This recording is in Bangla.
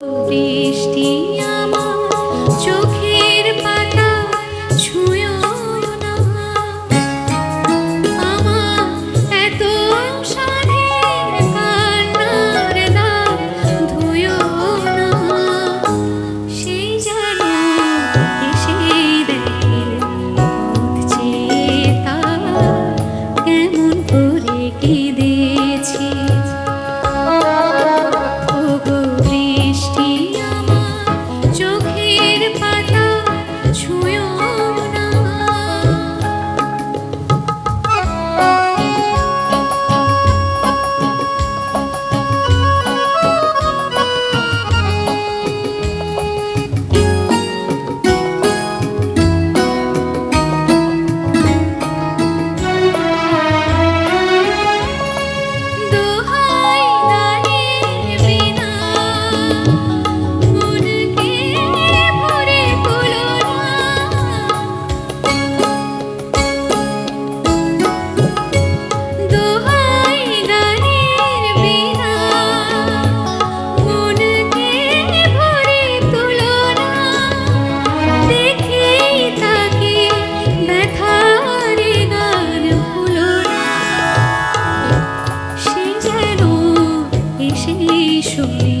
বৃষ্টি আমার 出游 me.